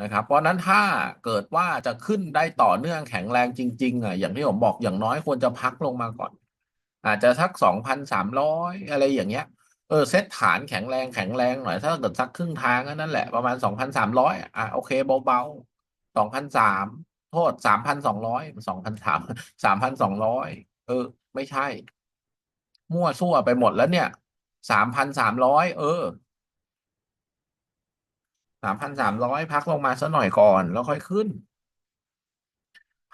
นะครับ เพราะนั้นถ้าเกิดว่าจะขึ้นได้ต่อเนื่องแข็งแรงจริงๆอะอย่างที่ผมบอกอย่างน้อยควรจะพักลงมาก่อน อาจจะสักสองพันสามร้อยอะไรอย่างเงี้ยเออเซตฐานแข็งแรงแข็งแรงหน่อยถ้าเกิดสักครึ่งทางนั่นแหละประมาณสองพันสามร้อยอะโอเคเบาๆสองพันสามโทษสามพันสองร้อยสองพันสามสามพันสองร้อยเออ ไม่ใช่ มั่วซั่วไปหมดแล้วเนี่ยสามพันสามร้อยเออ สามพันสามร้อยพักลงมาสักหน่อยก่อนแล้วค่อยขึ้น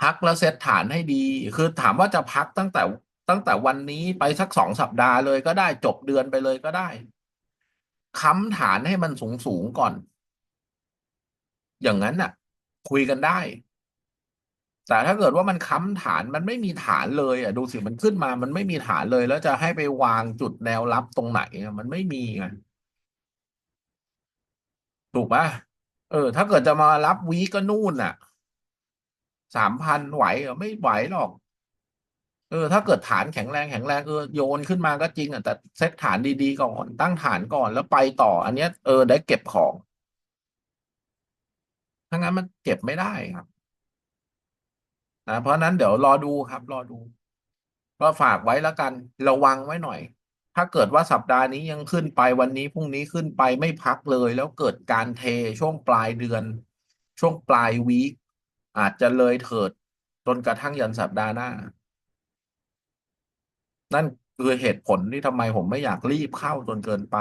พักแล้วเซตฐานให้ดี คือถามว่าจะพักตั้งแต่ตั้งแต่วันนี้ไปสักสองสัปดาห์เลยก็ได้จบเดือนไปเลยก็ได้ค้ำฐานให้มันสูงสูงก่อน อย่างนั้นน่ะ คุยกันได้ แต่ถ้าเกิดว่ามันค้ำฐานมันไม่มีฐานเลยอะดูสิมันขึ้นมา มันไม่มีฐานเลย แล้วจะให้ไปวางจุดแนวรับตรงไหนมันไม่มีไง ถูกปะเออ ถ้าเกิดจะมารับวีก็นู่นน่ะสามพันไหวเหรอไม่ไหวหรอก เออ ถ้าเกิดฐานแข็งแรงแข็งแรงเออโยนขึ้นมาก็จริงอะแต่เซตฐานดีๆก่อนตั้งฐานก่อนแล้วไปต่อ อันเนี้ยเออได้เก็บของถ้างั้นมันเก็บไม่ได้ครับนะเพราะฉะนั้นเดี๋ยวรอดูครับ รอดู ก็ฝากไว้แล้วกัน ระวังไว้หน่อย ถ้าเกิดว่าสัปดาห์นี้ยังขึ้นไปวันนี้พรุ่งนี้ขึ้นไปไม่พักเลยแล้วเกิดการเทช่วงปลายเดือน ช่วงปลายวีคอาจจะเลยเถิดจนกระทั่งยันสัปดาห์หน้า นั่นคือเหตุผลที่ทำไมผมไม่อยากรีบเข้าจนเกินไป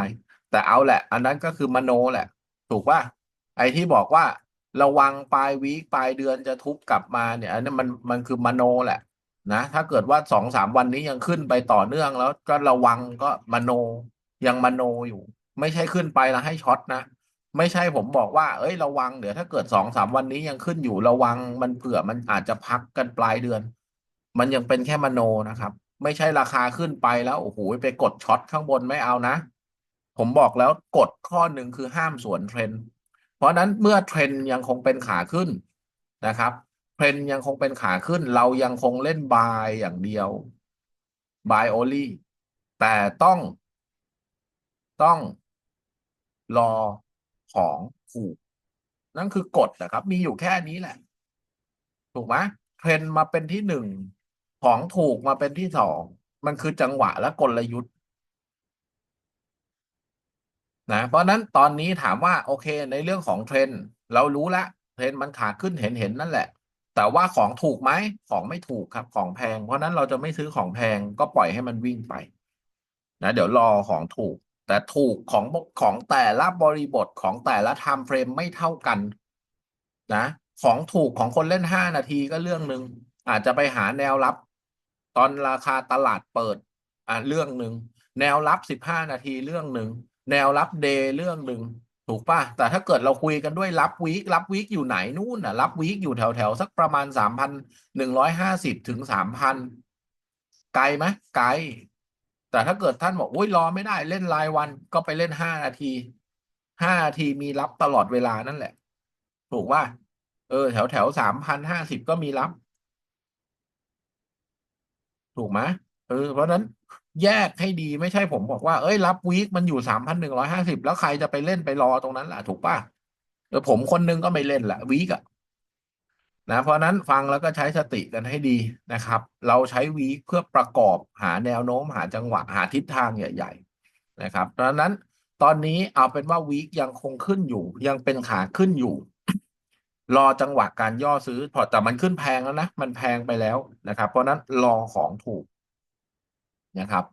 แต่เอาแหละ อันนั้นก็คือมโนแหละ ถูกป่ะไอ้ที่บอกว่า ระวังปลายวีคปลายเดือนจะทุบกลับมาเนี่ยอันนั้นมันมันคือมโนแหละ นะถ้าเกิดว่าสองสามวันนี้ยังขึ้นไปต่อเนื่องแล้วก็ระวังก็มโนยังมโนอยู่ ไม่ใช่ขึ้นไปแล้วให้ช็อตนะ ไม่ใช่ผมบอกว่า เอ้ยระวังเดี๋ยวถ้าเกิดสองสามวันนี้ยังขึ้นอยู่ระวังมันเผื่อมันอาจจะพักกันปลายเดือน มันยังเป็นแค่มโนนะครับ ไม่ใช่ราคาขึ้นไปแล้วโอ้โหไปกดช็อตข้างบนไม่เอานะ ผมบอกแล้วกฎข้อหนึ่งคือห้ามสวนเทรนด์เพราะนั้นเมื่อเทรนด์ยังคงเป็นขาขึ้นนะครับ รนยังคงเป็นขาขึ้น เรายังคงเล่นบายอย่างเดียวบายโอลี่แต่ต้อง ต้องรอของถูก นั่นคือกฎนะครับ มีอยู่แค่นี้แหละ ถูกไหมเทรนมาเป็นที่หนึ่งของถูกมาเป็นที่สอง มันคือจังหวะและกลยุทธ์นะเพราะนั้นตอนนี้ถามว่า โอเค ในเรื่องของเทรนเรารู้แล้วเทรนมันขาขึ้นเห็นเห็นนั่นแหละ แต่ว่าของถูกไหมของไม่ถูกครับ ของแพง เพราะนั้นเราจะไม่ซื้อของแพงก็ปล่อยให้มันวิ่งไป นะ เดี๋ยวรอของถูก แต่ถูกของของแต่ละบริบทของแต่ละไทม์เฟรมไม่เท่ากัน นะ ของถูกของคนเล่นห้านาทีก็เรื่องหนึ่งอาจจะไปหาแนวรับ ตอนราคาตลาดเปิด อ่าเรื่องหนึ่งแนวรับสิบห้านาทีเรื่องหนึ่งแนวรับเดย์เรื่องหนึ่ง ถูกป่ะแต่ถ้าเกิดเราคุยกันด้วยรับวีครับวีคอยู่ไหนนู่นน่ะรับวีคอยู่แถวแถวสักประมาณสามพันหนึ่งร้อยห้าสิบถึงสามพันไกลไหมไกล แต่ถ้าเกิดท่านบอกโอ้ยรอไม่ได้เล่นรายวันก็ไปเล่นห้านาทีห้านาทีมีรับตลอดเวลานั่นแหละ ถูกว่าเออ แถวแถวสามพันห้าสิบก็มีรับ ถูกไหมเออเพราะนั้น แยกให้ดีไม่ใช่ผมบอกว่า เอ้ย รับวีคมันอยู่สามพันหนึ่งร้อยห้าสิบแล้วใครจะไปเล่นไปรอตรงนั้นล่ะ ถูกป่ะเออผมคนนึงก็ไม่เล่นละวีคอะนะเพราะนั้นฟังแล้วก็ใช้สติกันให้ดีนะครับ เราใช้วีคเพื่อประกอบหาแนวโน้มหาจังหวะหาทิศทางใหญ่ๆนะครับดังนั้นตอนนี้เอาเป็นว่าวีคยังคงขึ้นอยู่ ยังเป็นขาขึ้นอยู่ รอจังหวะการย่อซื้อพอแต่มันขึ้นแพงแล้วนะ มันแพงไปแล้วนะครับ เพราะนั้นรอของถูก นะครับ